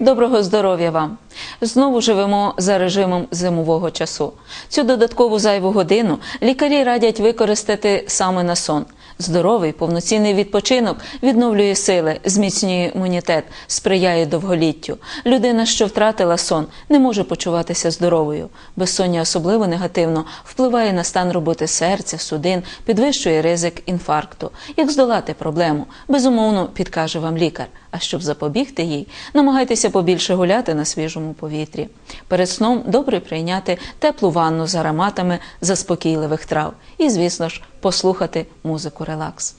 Доброго здоров'я вам! Знову живемо за режимом зимового часу. Цю додаткову зайву годину лікарі радять використати саме на сон. Здоровий повноцінний відпочинок відновлює сили, зміцнює імунітет, сприяє довголіттю. Людина, що втратила сон, не може почуватися здоровою. Безсоння особливо негативно впливає на стан роботи серця, судин, підвищує ризик інфаркту. Як здолати проблему? Безумовно, підкаже вам лікар. А щоб запобігти їй, намагайтеся побільше гуляти на свіжому повітрі. Перед сном добре прийняти теплу ванну з ароматами заспокійливих трав. І, звісно ж, послухати музику релакс.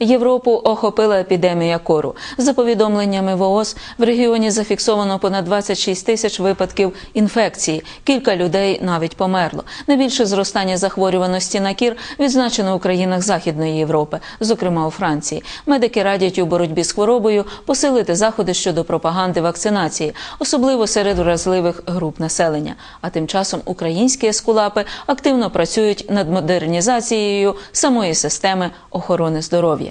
Європу охопила епідемія кору. За повідомленнями ВООЗ, в регіоні зафіксовано понад 26 тисяч випадків інфекції. Кілька людей навіть померло. Найбільше зростання захворюваності на кір відзначено у країнах Західної Європи, зокрема у Франції. Медики радять у боротьбі з хворобою посилити заходи щодо пропаганди вакцинації, особливо серед вразливих груп населення. А тим часом українські ескулапи активно працюють над модернізацією самої системи охорони здоров'я.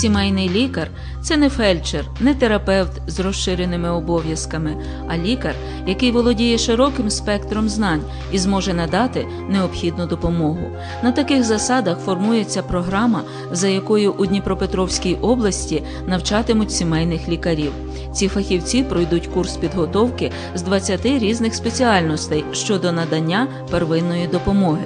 Сімейний лікар це не фельдшер, не терапевт з розширеними обов'язками, а лікар, який володіє широким спектром знань і зможе надати необхідну допомогу. На таких засадах формується програма, за якою у Дніпропетровській області навчатимуть сімейних лікарів. Ці фахівці пройдуть курс підготовки з 20 різних спеціальностей щодо надання первинної допомоги.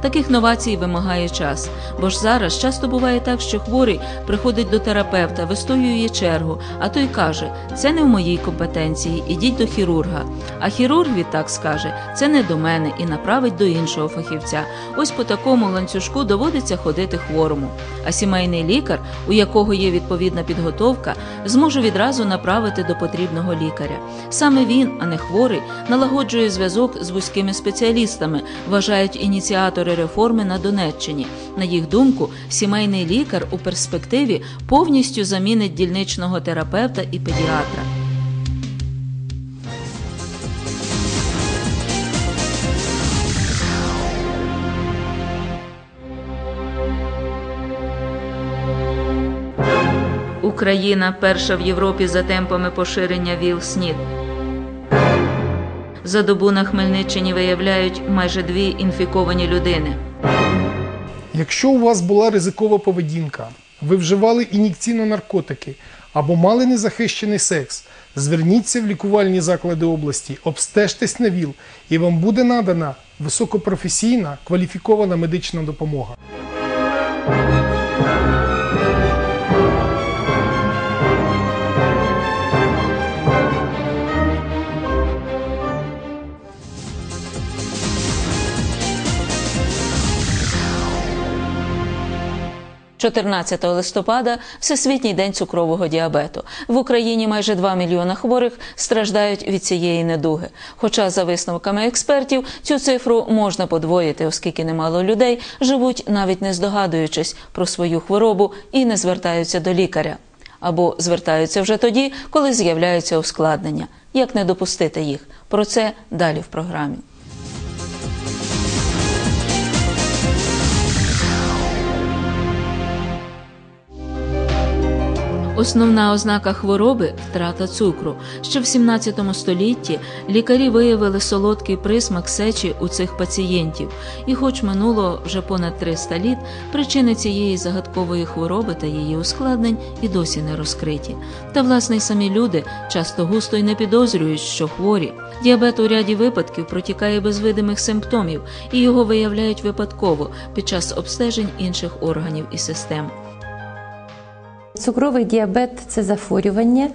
Таких новацій вимагає час, бо ж зараз часто буває так, що хворий приходить до терапевта, вистоює чергу, а той каже: це не в моїй компетенції, ідіть до хірурга. А хірург відтак скаже, це не до мене і направить до іншого фахівця. Ось по такому ланцюжку доводиться ходити хворому. А сімейний лікар, у якого є відповідна підготовка, зможе відразу направити до потрібного лікаря. Саме він, а не хворий, налагоджує зв'язок з вузькими спеціалістами, вважають ініціатори реформи на Донеччині. На їх думку, сімейний лікар у перспективі повністю замінить дільничного терапевта і педіатра. Україна перша в Європі за темпами поширення ВІЛ-СНІД. За добу на Хмельниччині виявляють майже дві інфіковані людини. Якщо у вас була ризикова поведінка, ви вживали ін'єкційно наркотики або мали незахищений секс, зверніться в лікувальні заклади області, обстежтесь на ВІЛ і вам буде надана високопрофесійна кваліфікована медична допомога. – 14 листопада Всесвітній день цукрового діабету. В Україні майже 2 мільйона хворих страждають від цієї недуги. Хоча, за висновками експертів, цю цифру можна подвоїти, оскільки немало людей живуть, навіть не здогадуючись про свою хворобу і не звертаються до лікаря. Або звертаються вже тоді, коли з'являються ускладнення. Як не допустити їх? Про це далі в програмі. Основна ознака хвороби втрата цукру. Ще в 17 столітті лікарі виявили солодкий присмак сечі у цих пацієнтів, і, хоч минуло вже понад 300 літ, причини цієї загадкової хвороби та її ускладнень і досі не розкриті. Та власне й самі люди часто густо й не підозрюють, що хворі. Діабет у ряді випадків протікає без видимих симптомів, і його виявляють випадково під час обстежень інших органів і систем. Цукровий діабет це захворювання,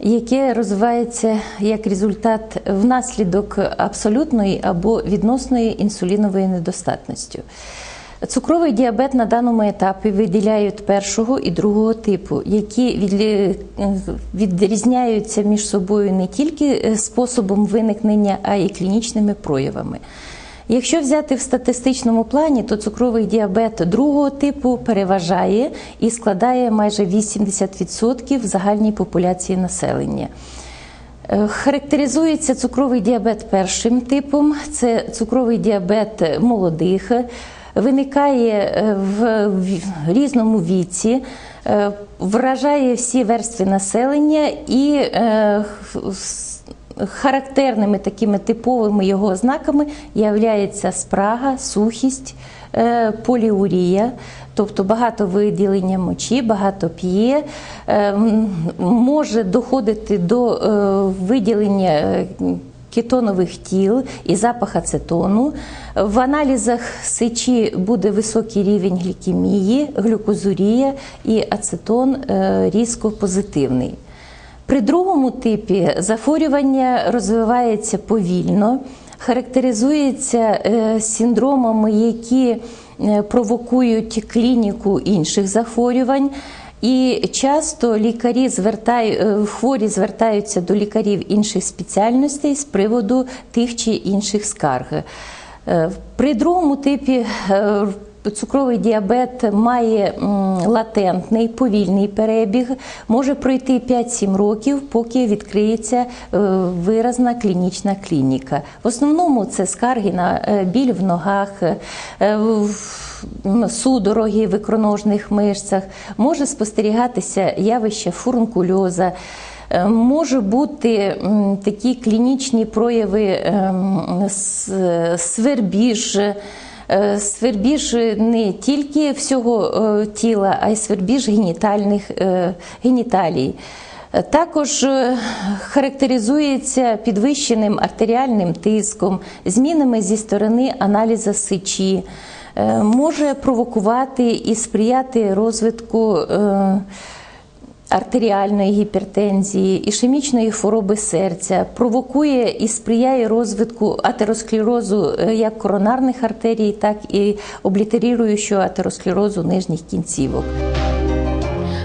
яке розвивається як результат внаслідок абсолютної або відносної інсулінової недостатності. Цукровий діабет на даному етапі виділяють першого і другого типу, які відрізняються між собою не тільки способом виникнення, а й клінічними проявами. Якщо взяти в статистичному плані, то цукровий діабет другого типу переважає і складає майже 80% в загальній популяції населення. Е, Характеризується цукровий діабет першим типом, це цукровий діабет молодих, виникає е, в різному віці, е, вражає всі верстви населення і характерними такими типовими його ознаками являється спрага, сухість, е, поліурія, тобто багато виділення мочі, багато п'є, е, може доходити до е, виділення кетонових тіл і запах ацетону. В аналізах сечі буде високий рівень глікемії, глюкозурія і ацетон різко позитивний. При другому типі захворювання розвивається повільно, характеризується е, синдромами, які е, провокують клініку інших захворювань. І часто лікарі звертають, е, хворі звертаються до лікарів інших спеціальностей з приводу тих чи інших скарг. При другому типі цукровий діабет має латентний повільний перебіг, може пройти 5-7 років, поки відкриється е, виразна клінічна клініка. В основному це скарги на е, біль в ногах. е, Судороги в ікроножних мишцях, може спостерігатися явище фурункульоза, Може бути такі клінічні прояви ем, свербіж, свербіж не тільки всього е, тіла, а й свербіж генітальних е, геніталій. Е, Також е, характеризується підвищеним артеріальним тиском, змінами зі сторони аналіза сечі, Е, може провокувати і сприяти розвитку. Артеріальної гіпертензії, ішемічної хвороби серця, провокує і сприяє розвитку атеросклерозу е, як коронарних артерій, так і облітеріруючого атеросклерозу нижніх кінцівок.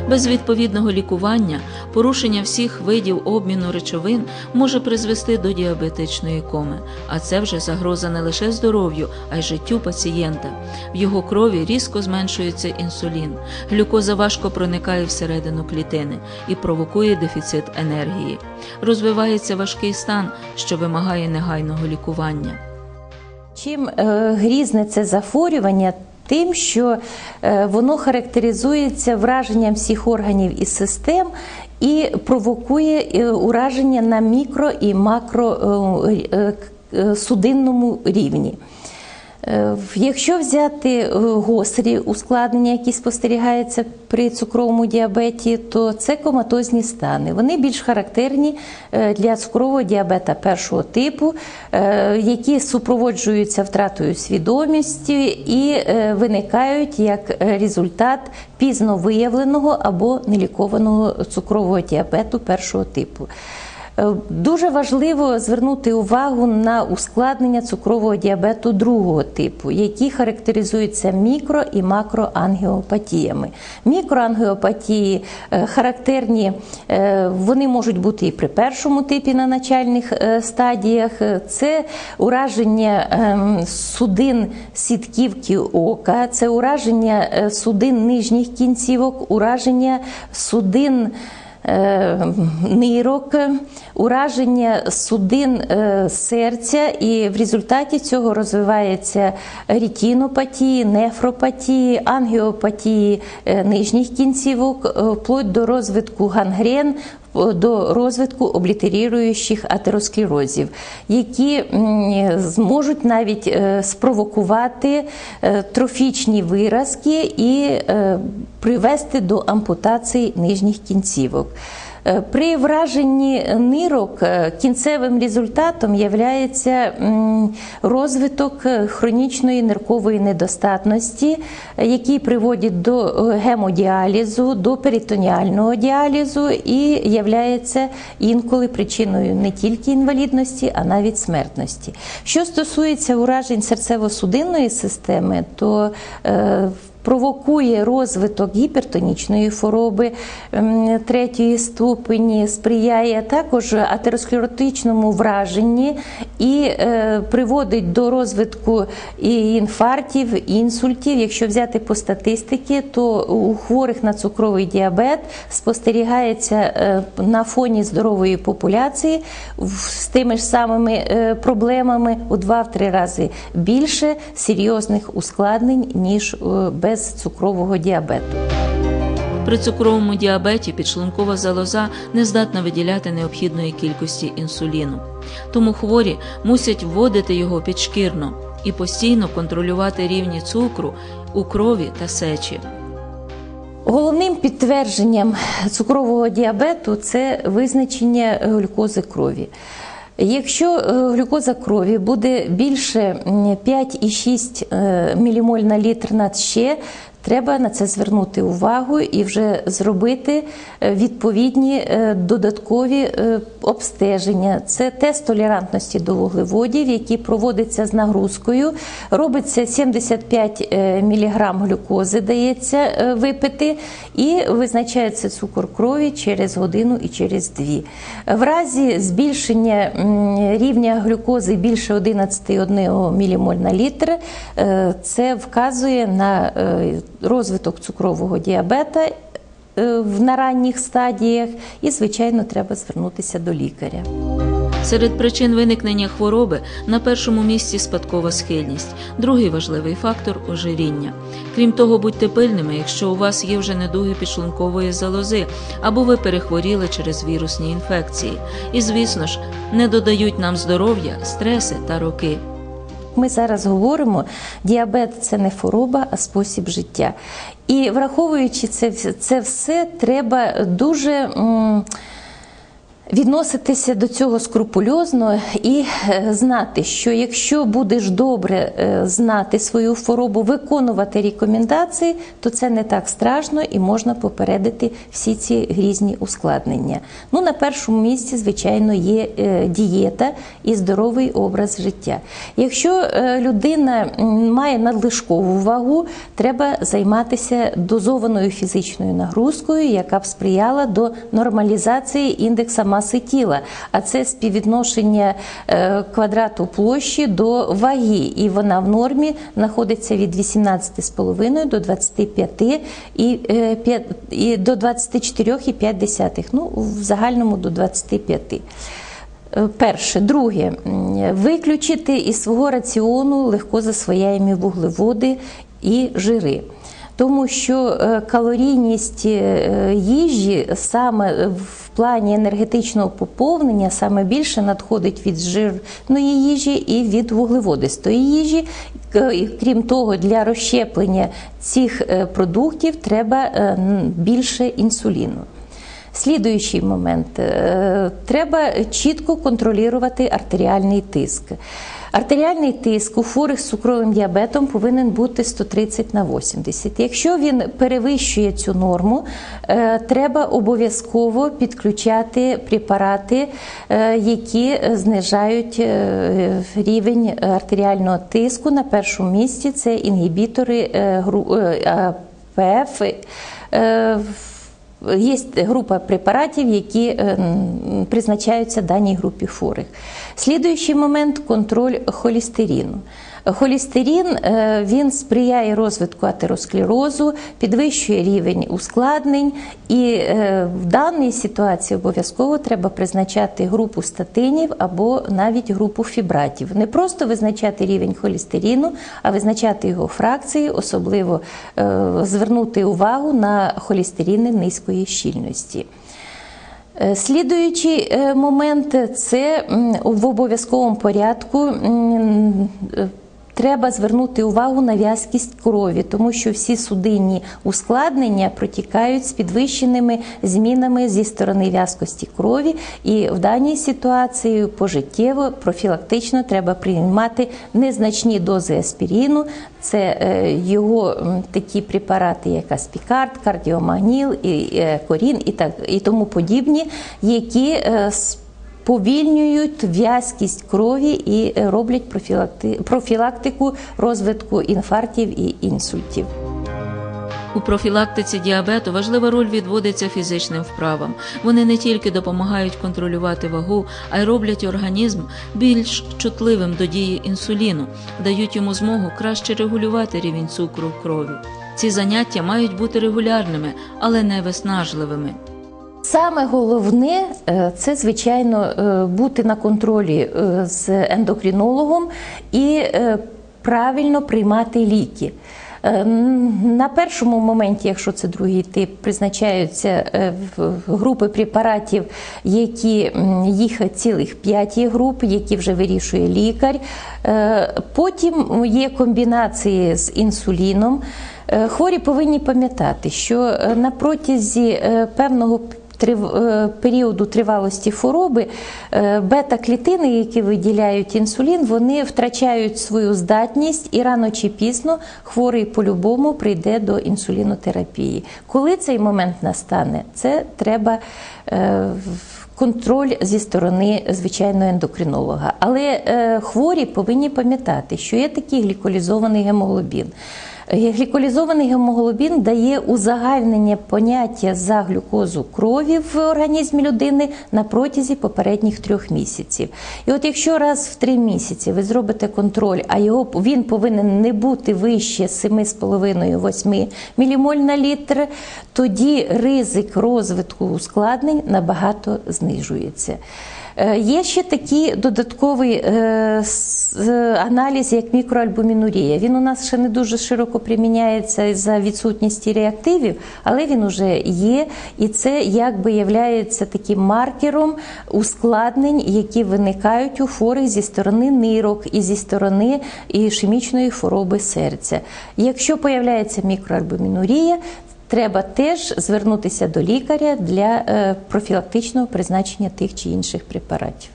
Без відповідного лікування порушення всіх видів обміну речовин може призвести до діабетичної коми, а це вже загроза не лише здоров'ю, а й життю пацієнта. В його крові різко зменшується інсулін. Глюкоза важко проникає всередину клітини і провокує дефіцит енергії. Розвивається важкий стан, що вимагає негайного лікування. Чим е, грізне це захворювання? Тим, що е, воно характеризується враженням всіх органів і систем і провокує е, ураження на мікро і макросудинному рівні. Е, Якщо взяти е, гострі ускладнення, які спостерігаються при цукровому діабеті, то це коматозні стани. Вони більш характерні е, для цукрового діабета першого типу, які супроводжуються втратою свідомості і виникають як результат пізно виявленого або нелікованого цукрового діабету першого типу. Е, Дуже важливо звернути увагу на ускладнення цукрового діабету другого типу, які характеризуються мікро і макроангіопатіями. Мікроангіопатії е, характерні, е, вони можуть бути і при першому типі на начальних стадіях. Це ураження ем, судин сітківки ока, це ураження судин нижніх кінцівок, ураження судин нирок, ураження судин е, серця, і в результаті цього розвивається рітінопатії, нефропатії, ангіопатії е, нижніх кінцівок, е, вплоть до розвитку гангрен, до розвитку облітеріруючих атеросклерозів, які зможуть навіть е, спровокувати е, трофічні виразки і е, привести до ампутації нижніх кінцівок. Е, При враженні нирок е, кінцевим результатом є розвиток е, хронічної ниркової недостатності, який приводить до гемодіалізу, до перитоніального діалізу і являється інколи причиною не тільки інвалідності, а навіть смертності. Що стосується уражень серцево-судинної системи, то е, провокує розвиток гіпертонічної хвороби м, третьої ступені, сприяє також атеросклеротичному враженні і е, приводить до розвитку і інфарктів, інсультів. Якщо взяти по статистиці, то у хворих на цукровий діабет спостерігається е, на фоні здорової популяції з тими ж самими е, проблемами у 2-3 рази більше серйозних ускладнень, ніж е, без цукрового діабету. При цукровому діабеті підшлункова залоза не здатна виділяти необхідної кількості інсуліну. Тому хворі мусять вводити його підшкірно і постійно контролювати рівні цукру у крові та сечі. Головним підтвердженням цукрового діабету це визначення глюкози крові. Якщо е, глюкоза крові буде більше м, 5,6 е, мілімоль на літр на ще, треба на це звернути увагу і вже зробити е, відповідні е, додаткові е, обстеження. Це тест толерантності до вуглеводів, який проводиться з нагрузкою. Робиться 75 мг глюкози, дається випити, і визначається цукор крові через годину і через дві. В разі збільшення рівня глюкози більше 11,1 ммоль на літр, це вказує на розвиток цукрового діабета е, на ранніх стадіях, і, звичайно, треба звернутися до лікаря. Серед причин виникнення хвороби на першому місці спадкова схильність, другий важливий фактор ожиріння. Крім того, будьте пильними, якщо у вас є вже недуги підшлункової залози або ви перехворіли через вірусні інфекції. І, звісно ж, не додають нам здоров'я, стреси та роки. Ми зараз говоримо, діабет це не хвороба, а спосіб життя. І враховуючи це, це все, треба дуже. м, Відноситися до цього скрупульозно і е, знати, що якщо будеш добре е, знати свою хворобу, виконувати рекомендації, то це не так страшно і можна попередити всі ці грізні ускладнення. Ну, на першому місці, звичайно, є е, дієта і здоровий образ життя. Якщо людина має надлишкову вагу, треба займатися дозованою фізичною нагрузкою, яка б сприяла до нормалізації індекса маси тіла, а це співвідношення е, квадрату площі до ваги, і вона в нормі знаходиться від 18,5 до 25 і, е, і до 24,5, ну в загальному до 25. Е, Перше, друге, виключити із свого раціону легко засвояємі вуглеводи і жири. Тому що калорійність їжі саме в плані енергетичного поповнення саме більше надходить від жирної їжі і від вуглеводистої їжі. Крім того, для розщеплення цих е, продуктів треба е, більше інсуліну. Слідуючий момент Е, треба чітко контролювати артеріальний тиск. Артеріальний тиск у хворих з цукровим діабетом повинен бути 130 на 80. Якщо він перевищує цю норму, е, треба обов'язково підключати препарати, е, які знижають е, рівень артеріального тиску. На першому місці це інгібітори е, Є група препаратів, які е, призначаються даній групі хворих. Слідуючий момент контроль холістерину. Холістерин е, він сприяє розвитку атеросклерозу, підвищує рівень ускладнень, і е, в даній ситуації обов'язково треба призначати групу статинів або навіть групу фібратів. Не просто визначати рівень холістерину, а визначати його фракції, особливо е, звернути увагу на холістерини низької щільності. Слідуючий момент це в обов'язковому порядку. Е, Треба звернути увагу на в'язкість крові, тому що всі судинні ускладнення протікають з підвищеними змінами зі сторони в'язкості крові, і в даній ситуації пожиттєво профілактично треба приймати незначні дози аспіріну. Це е, його такі препарати, як аспікард, кардіомагніл, і е, корін і так і тому подібні, які сповільнюють в'язкість крові і е, роблять профілакти- профілактику розвитку інфарктів і інсультів. У профілактиці діабету важлива роль відводиться фізичним вправам. Вони не тільки допомагають контролювати вагу, а й роблять організм більш чутливим до дії інсуліну, дають йому змогу краще регулювати рівень цукру в крові. Ці заняття мають бути регулярними, але не виснажливими. Саме головне е, це, звичайно, е, бути на контролі е, з ендокринологом і правильно приймати ліки. На першому моменті, якщо це другий тип, призначаються групи препаратів, які їх цілих п'ять груп, які вже вирішує лікар. Потім є комбінації з інсуліном. Хворі повинні пам'ятати, що на протязі певного періоду тривалості хвороби е, бета-клітини, які виділяють інсулін, вони втрачають свою здатність і рано чи пізно хворий по-любому прийде до інсулінотерапії. Коли цей момент настане, це треба. е, Контроль зі сторони звичайного ендокринолога, але е, хворі повинні пам'ятати, що є такий гліколізований гемоглобін. Гліколізований гемоглобін дає узагальнення поняття за глюкозу крові в організмі людини на протязі попередніх трьох місяців. І от якщо раз в три місяці ви зробите контроль, а його він повинен не бути вище 7,5-8 мілімоль на літр, тоді ризик розвитку ускладнень набагато знижується. Е, Є ще такий додатковий е, е, аналіз, як мікроальбумінурія. Він у нас ще не дуже широко приміняється за відсутністю реактивів, але він уже є, і це якби являється таким маркером ускладнень, які виникають у хворих зі сторони нирок і зі сторони ішемічної хвороби серця. Якщо появляється мікроальбумінурія, Треба теж звернутися до лікаря для е, профілактичного призначення тих чи інших препаратів.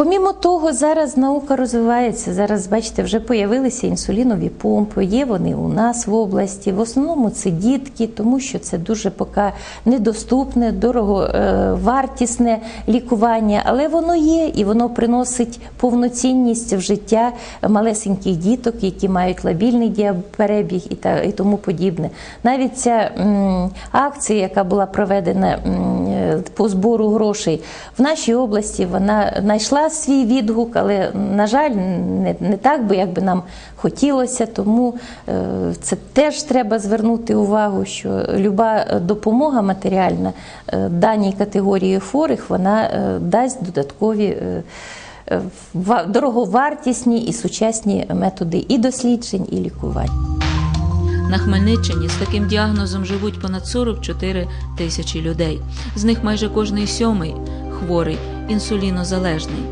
Помімо того, зараз наука розвивається. Зараз, бачите, вже появилися інсулінові помпи. Є вони у нас в області. В основному це дітки, тому що це дуже поки недоступне, дороговартісне лікування, але воно є і воно приносить повноцінність в життя малесеньких діток, які мають лабільний діаберебіг і тому подібне. Навіть ця акція, яка була проведена е, по збору грошей в нашій області, вона знайшла свій відгук, але на жаль, не, не так би як би нам хотілося. Тому е, це теж треба звернути увагу, що люба допомога матеріальна е, даній категорії хворих вона е, дасть додаткові. е, е, Дороговартісні і сучасні методи і досліджень, і лікувань. На Хмельниччині з таким діагнозом живуть понад 44 тисячі людей. З них майже кожний сьомий хворий інсулінозалежний.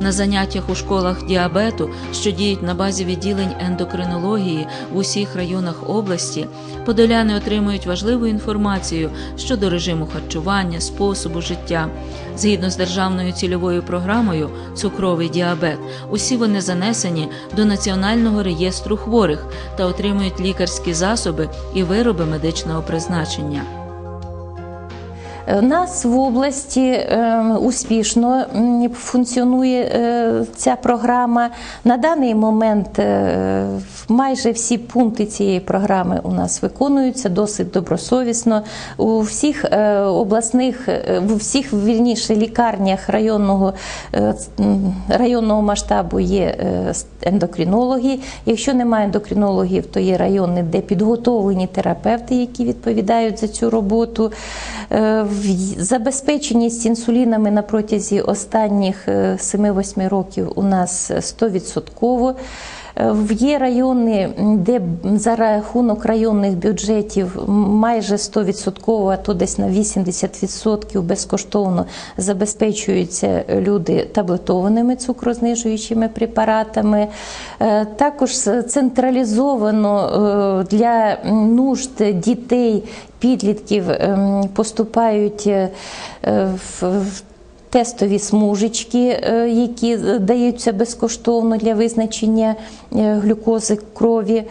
На заняттях у школах діабету, що діють на базі відділень ендокринології в усіх районах області, подоляни отримують важливу інформацію щодо режиму харчування, способу життя. Згідно з державною цільовою програмою Цукровий діабет, усі вони занесені до Національного реєстру хворих та отримують лікарські засоби і вироби медичного призначення. У нас в області е, успішно функціонує е, ця програма. На даний момент е, майже всі пункти цієї програми у нас виконуються досить добросовісно. У всіх е, обласних, е, в всіх вірніше лікарнях районного, е, районного масштабу є е, ендокринологи. Якщо немає ендокринологів, то є райони, де підготовлені терапевти, які відповідають за цю роботу. Е, Забезпеченість інсулінами на протязі останніх е, 7-8 років у нас 100%. Е, Є райони, де за рахунок районних бюджетів майже 100%, а то десь на 80% безкоштовно забезпечуються люди таблетованими цукрознижуючими препаратами. Е, Також централізовано е, для нужд дітей, підлітків ем, поступають в тестові смужечки, е, які даються безкоштовно для визначення е, глюкози крові.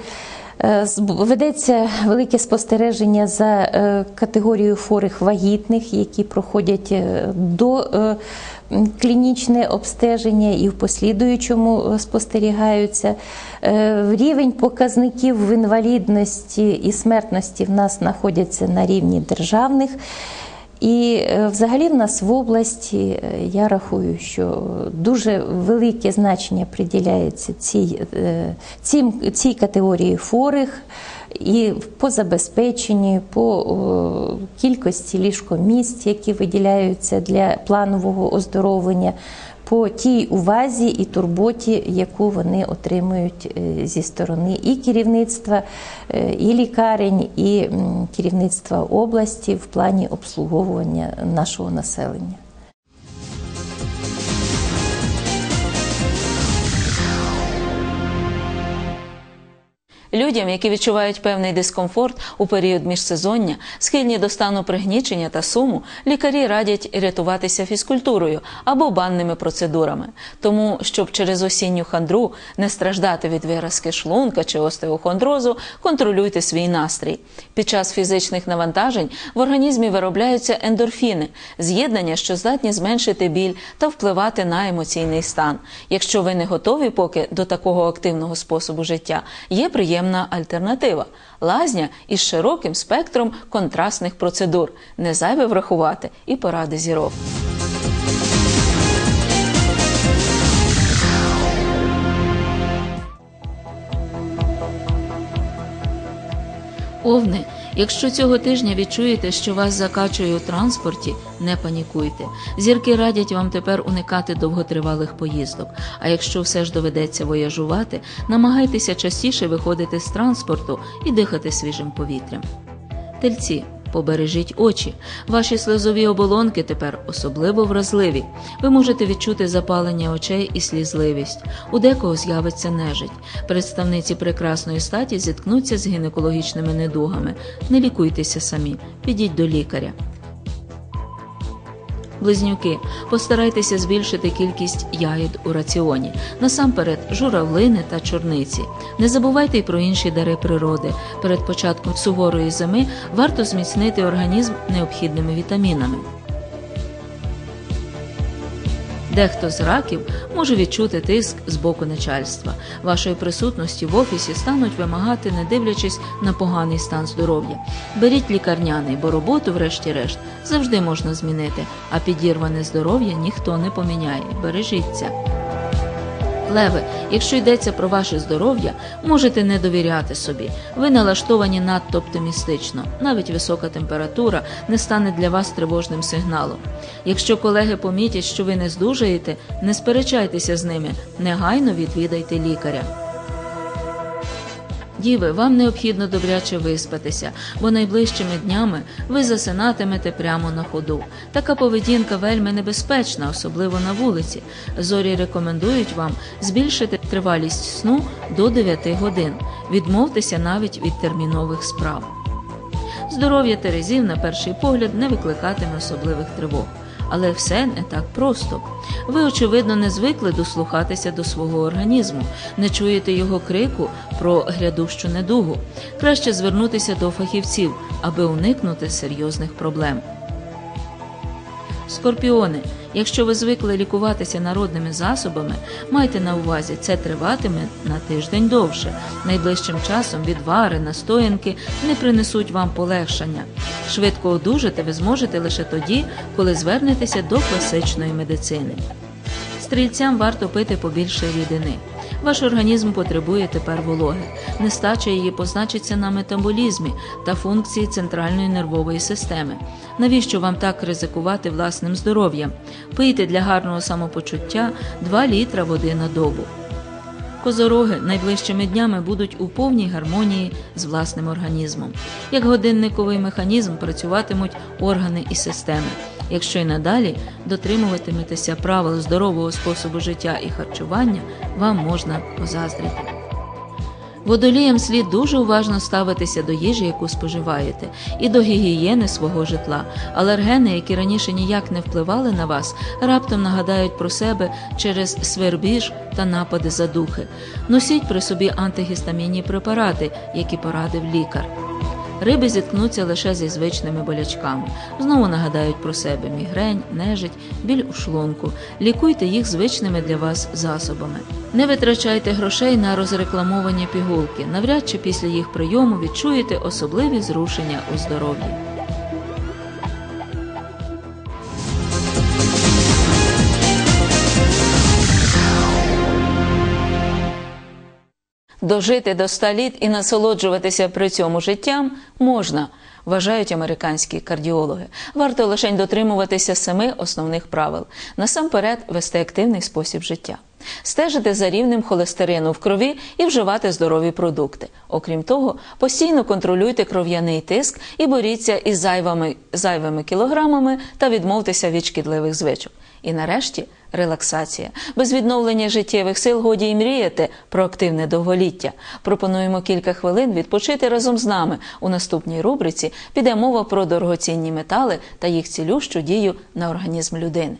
Е, Ведеться велике спостереження за категорією хворих вагітних, які проходять до клінічне обстеження і в послідуючому спостерігаються. Рівень показників в інвалідності і смертності в нас знаходяться на рівні державних. І е, взагалі в нас в області е, я рахую, що дуже велике значення приділяється цій, цій, цій категорії хворих і по забезпеченні, по кількості ліжкомісць, які виділяються для планового оздоровлення, по тій увазі і турботі, яку вони отримують е, зі сторони і керівництва, е, і лікарень, і керівництва області в плані обслуговування нашого населення. Людям, які відчувають певний дискомфорт у період міжсезоння, схильні до стану пригнічення та суму, лікарі радять рятуватися фізкультурою або банними процедурами. Тому, щоб через осінню хандру не страждати від виразки шлунка чи остеохондрозу, контролюйте свій настрій. Під час фізичних навантажень в організмі виробляються ендорфіни, з'єднання, що здатні зменшити біль та впливати на емоційний стан. Якщо ви не готові поки до такого активного способу життя, є приємна альтернатива лазня із широким спектром контрастних процедур. Не зайве врахувати і поради зірок. Овни, якщо цього тижня відчуєте, що вас закачує у транспорті, не панікуйте. Зірки радять вам тепер уникати довготривалих поїздок. А якщо все ж доведеться вояжувати, намагайтеся частіше виходити з транспорту і дихати свіжим повітрям. Тельці. Побережіть очі. Ваші сльозові оболонки тепер особливо вразливі. Ви можете відчути запалення очей і слізливість. У декого з'явиться нежить. Представниці прекрасної статі зіткнуться з гінекологічними недугами. Не лікуйтеся самі, підіть до лікаря. Близнюки, постарайтеся збільшити кількість ягід у раціоні, насамперед журавлини та чорниці. Не забувайте й про інші дари природи. Перед початком суворої зими варто зміцнити організм необхідними вітамінами. Дехто з раків може відчути тиск з боку начальства. Вашої присутності в офісі стануть вимагати, не дивлячись на поганий стан здоров'я. Беріть лікарняний, бо роботу, врешті-решт, завжди можна змінити, а підірване здоров'я ніхто не поміняє. Бережіться. Леви, якщо йдеться про ваше здоров'я, можете не довіряти собі. Ви налаштовані надто оптимістично. Навіть висока температура не стане для вас тривожним сигналом. Якщо колеги помітять, що ви не здужаєте, не сперечайтеся з ними, негайно відвідайте лікаря. Діви, вам необхідно добряче виспатися, бо найближчими днями ви засинатимете прямо на ходу. Така поведінка вельми небезпечна, особливо на вулиці. Зорі рекомендують вам збільшити тривалість сну до 9 годин. Відмовтеся навіть від термінових справ. Здоров'я Терезів на перший погляд не викликатиме особливих тривог. Але все не так просто. Ви, очевидно, не звикли дослухатися до свого організму, не чуєте його крику про грядущу недугу. Краще звернутися до фахівців, аби уникнути серйозних проблем. Скорпіони, якщо ви звикли лікуватися народними засобами, майте на увазі, це триватиме на тиждень довше. Найближчим часом відвари, настоянки не принесуть вам полегшення. Швидко одужати ви зможете лише тоді, коли звернетеся до класичної медицини. Стрільцям варто пити побільше рідини. Ваш організм потребує тепер вологи. Нестача її позначиться на метаболізмі та функції центральної нервової системи. Навіщо вам так ризикувати власним здоров'ям? Пийте для гарного самопочуття 2 літра води на добу. Козороги найближчими днями будуть у повній гармонії з власним організмом. Як годинниковий механізм працюватимуть органи і системи. Якщо й надалі дотримуватиметеся правил здорового способу життя і харчування, вам можна позаздрити. Водоліям слід дуже уважно ставитися до їжі, яку споживаєте, і до гігієни свого житла. Алергени, які раніше ніяк не впливали на вас, раптом нагадають про себе через свербіж та напади задухи. Носіть при собі антигістамінні препарати, які порадив лікар. Риби зіткнуться лише зі звичними болячками. Знову нагадають про себе мігрень, нежить, біль у шлунку. Лікуйте їх звичними для вас засобами. Не витрачайте грошей на розрекламовані пігулки. Навряд чи після їх прийому відчуєте особливі зрушення у здоров'ї. Дожити до 100 літ і насолоджуватися при цьому життям можна, вважають американські кардіологи. Варто лише дотримуватися семи основних правил. Насамперед вести активний спосіб життя. Стежити за рівнем холестерину в крові і вживати здорові продукти. Окрім того, постійно контролюйте кров'яний тиск і боріться із зайвими, зайвими кілограмами та відмовтеся від шкідливих звичок. І нарешті релаксація. Без відновлення життєвих сил годі й мріяти про активне довголіття. Пропонуємо кілька хвилин відпочити разом з нами. У наступній рубриці піде мова про дорогоцінні метали та їх цілющу дію на організм людини.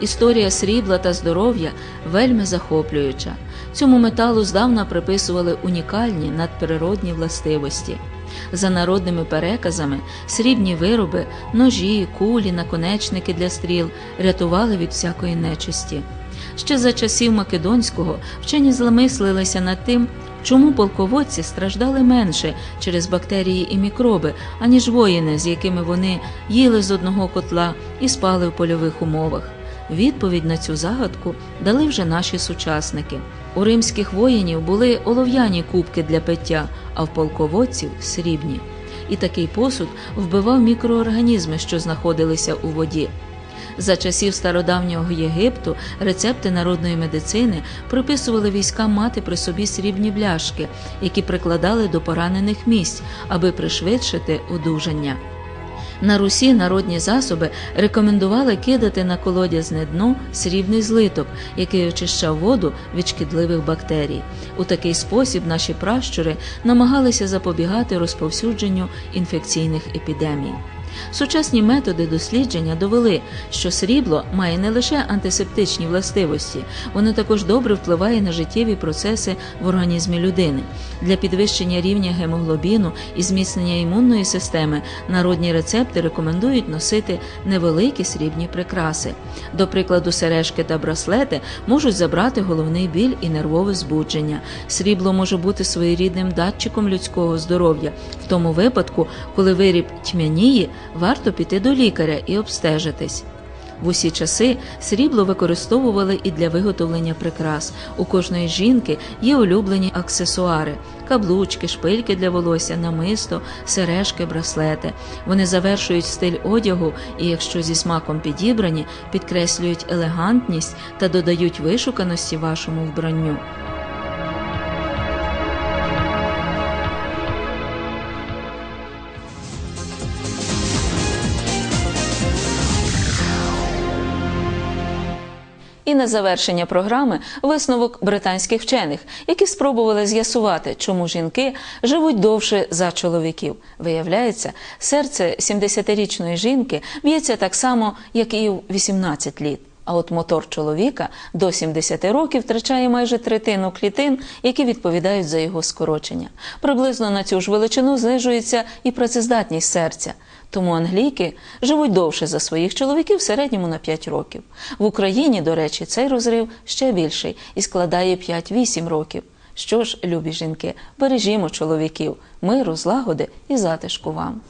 Історія срібла та здоров'я вельми захоплююча. Цьому металу здавна приписували унікальні надприродні властивості. За народними переказами, срібні вироби, ножі, кулі, наконечники для стріл рятували від всякої нечисті. Ще за часів Македонського вчені зламислилися над тим, чому полководці страждали менше через бактерії і мікроби, аніж воїни, з якими вони їли з одного котла і спали в польових умовах. Відповідь на цю загадку дали вже наші сучасники. У римських воїнів були олов'яні кубки для пиття, а в полководців срібні. І такий посуд вбивав мікроорганізми, що знаходилися у воді. За часів стародавнього Єгипту рецепти народної медицини приписували військам мати при собі срібні бляшки, які прикладали до поранених місць, аби пришвидшити одужання. На Русі народні засоби рекомендували кидати на колодязне дно срібний злиток, який очищав воду від шкідливих бактерій. У такий спосіб наші пращури намагалися запобігати розповсюдженню інфекційних епідемій. Сучасні методи дослідження довели, що срібло має не лише антисептичні властивості, воно також добре впливає на життєві процеси в організмі людини. Для підвищення рівня гемоглобіну і зміцнення імунної системи народні рецепти рекомендують носити невеликі срібні прикраси. До прикладу, сережки та браслети можуть забрати головний біль і нервове збудження. Срібло може бути своєрідним датчиком людського здоров'я в тому випадку, коли виріб тьмяніє, варто піти до лікаря і обстежитись. В усі часи срібло використовували і для виготовлення прикрас. У кожної жінки є улюблені аксесуари: каблучки, шпильки для волосся, намисто, сережки, браслети. Вони завершують стиль одягу і, якщо зі смаком підібрані, підкреслюють елегантність та додають вишуканості вашому вбранню. І на завершення програми висновок британських вчених, які спробували з'ясувати, чому жінки живуть довше за чоловіків. Виявляється, серце 70-річної жінки б'ється так само, як і у 18 літ. А от мотор чоловіка до 70 років втрачає майже третину клітин, які відповідають за його скорочення. Приблизно на цю ж величину знижується і працездатність серця. Тому англійки живуть довше за своїх чоловіків в середньому на 5 років. В Україні, до речі, цей розрив ще більший і складає 5-8 років. Що ж, любі жінки, бережімо чоловіків, миру, злагоди і затишку вам.